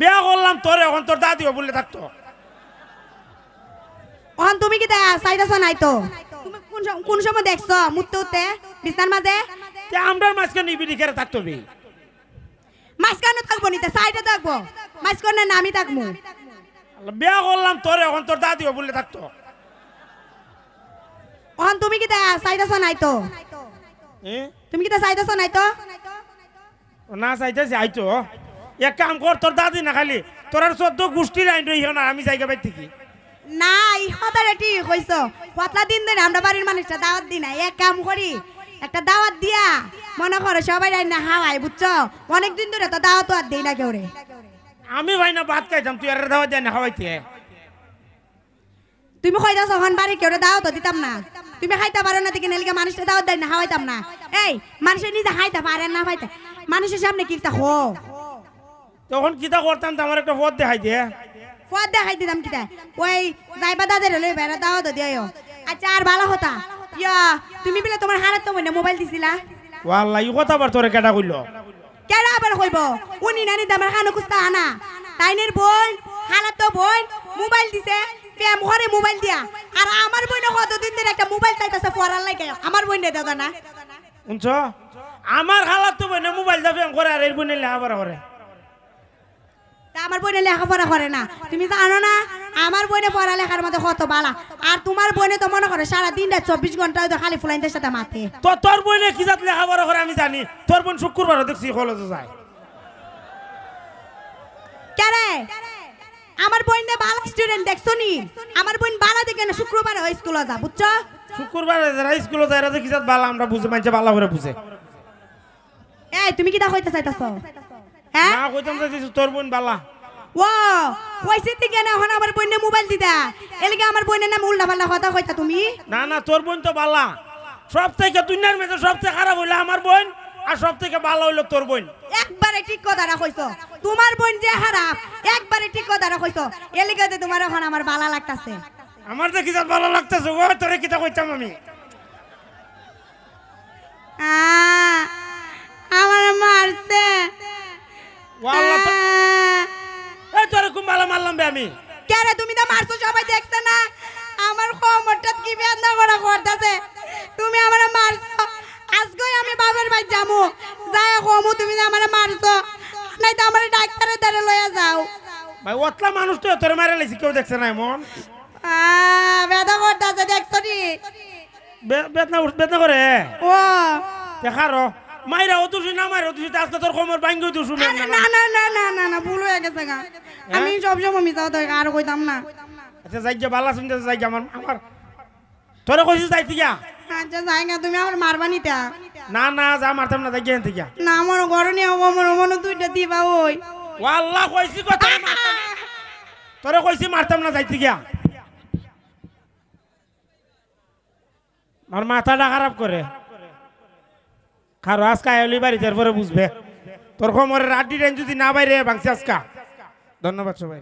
বিয়া করলাম তোর এখন তোর দাদিও বললে থাকতো। অহন তুমি কি চাইতেছ নাই তো? তুমি কোন কোন সময় দেখছ মুততে উঠতে? বিছনার মাঝে? তে আমরার মাঝখানে নিবি খেরে থাকতো বে। মাঝখানে থাকব নিতে সাইডে থাকব। মাঝখানে না আমি থাকব। বিয়া করলাম তোর এখন তোর দাদিও বললে থাকতো। অহন তুমি কি চাইতেছ নাই তো? তুমি কি চাইতেছ নাই তো? না চাইতেছি আইতো। এক কাম কর তোর দাদি না খালি তোর আর চোদ্দ গোষ্ঠীর আইন রইহ না আমি জায়গা পাই থেকে। না ই কথাটা ঠিক কইছো। কতলা দিন ধরে আমরা বাড়ির মানুষটা দাওয়াত দিই না এক কাম করি একটা দাওয়াত দিয়া মনে করো সবাই রান্না হাওয়াই বুঝছ? অনেক দিন ধরে তো দাওয়াত আর দেই না কেউ রে আমি ভাই না ভাত খাইতাম তুই আর দাওয়া দেয় না খাওয়াইতে। তুমি কইতাছ হন বাড়ি কেউ দাওয়াত দিতাম না। তুমি খাইতে পারো না দিকে নেলিকে মানুষটা দাওয়াত দেয় না হাওয়াইতাম না। এই মানুষের নিজে খাইতে পারে না পাইতে মানুষের সামনে কি হো তখন কিতা করতাম তো আমার একটা পথ দেখাই দিয়ে ফুয়াদ দেখাই দিতাম কিটা ওই যাইবা দাদের হলে বেড়া দিও আচ্ছা আর ভালো হতা ইয়া তুমি বলে তোমার হারাত তো মনে মোবাইল দিছিলা ওয়াল্লা ই কথা বার তোরে কেটা কইল কেন আবার কইব উনি নানি দামার খানো কুস্তা আনা তাইনের বোন হালাত তো বোন মোবাইল দিছে প্রেম ঘরে মোবাইল দিয়া আর আমার বোন কতদিন ধরে একটা মোবাইল চাইতেছে পড়ার লাগে আমার বোন দাদা না শুনছ আমার হালাত তো বইনে মোবাইল যাবে করে আর এর বইনে লেখা পড়া করে তা আমার বোনে লেখাপড়া করে না। তুমি জানো না আমার বোনে পড়ালেখার মধ্যে কত বালা। আর তোমার বোনে তো মনে করে সারা দিনটা চব্বিশ ঘণ্টা তো খালি ফুলাইনদের সাথে মাথে তো তোর বইনে কি জাত লেখা পড়া করে আমি জানি। তোর বোন শুক্রবার দেখছি কলেজে যায়। কেরে? আমার বোন বালা স্টুডেন্ট দেখছ নি? আমার বোন বালা দেখে না শুক্রবার স্কুলে যা বুঝছ? শুক্রবার যারা স্কুলে যায় এরা যে কি জাত বালা আমরা বুঝে মানছে বালা করে বুঝে। এই তুমি কি দা কইতে চাইতাছ? হ্যাঁ? না কইতাম যে তোর বোন বালা। ও কইছে এখন আমার বোনে মোবাইল আমার বোনের নাম উল্টা পাল্টা কথা কইতা তুমি? না না তোর বোন তো বালা। সব থেকে দুনিয়ার মেয়েদের সবচেয়ে খারাপ হইল আমার বোন আর সব থেকে ভালো হইল তোর বোন। একবারে ঠিক কথাটা কইছো তোমার বোন যে খারাপ একবারে ঠিক কথাটা কইছো এলাকাতে তোমার এখন আমার বালা লাগতাছে। আমার যে ভালো লাগতেছে ও তোরে কিতা কইতাম আমি? আ, আমার মারছে ওয়াল্লা তো- আ, এই তোরে খুব ভালো মারলাম বে আমি। কে রে তুমি তো মারছো সবাই দেখছে না। আমার কোমরটা কি বেদনা করা করতেছে? তুমি আমার মারছো। আজকে আমি বাবার বাড়ি যামু। যাই কমু তুমি যে আমার মারছো নাই তো আমার ডাক্তারের দ্বারে লইয়া যাও। ভাই ওতলা মানুষ তো তোরে মারে লাইছি কেউ দেখছে না এমন। বেদনা করতেছে দেখছ নি? বেদনা বেদনা করে। ও। দেখারো মাইরা ও তুসি না মাইরা তুসি আজকে তোর কোমর ভাঙ্গি তুসু আরে না না না না না না ভুল হয়ে গেছে গা। আমি সব সময় মিশাও তো আর কইতাম না। আচ্ছা যাই গিয়া বালা শুনতে যাই আমার আমার তোরে কইছিস যাইতি গিয়া। আচ্ছা যাই না তুমি আমার মারবা নিতা? না না যা মারতাম না যাই এনতে গিয়া। না আমার ঘরে নিয়ে আমার মনে দুইটা দিবা ওই। ও আল্লাহ কইছি কো তোরে মারতাম তোরে কইছি মারতাম না যাইতি গিয়া। আমার মাথাটা খারাপ করে। খারো আজকে আয়লি বাড়ি তারপরে বুঝবে। তোর কোমরের আড্ডি যদি না বাইরে ভাঙছে আজকা। ধন্যবাদ সবাই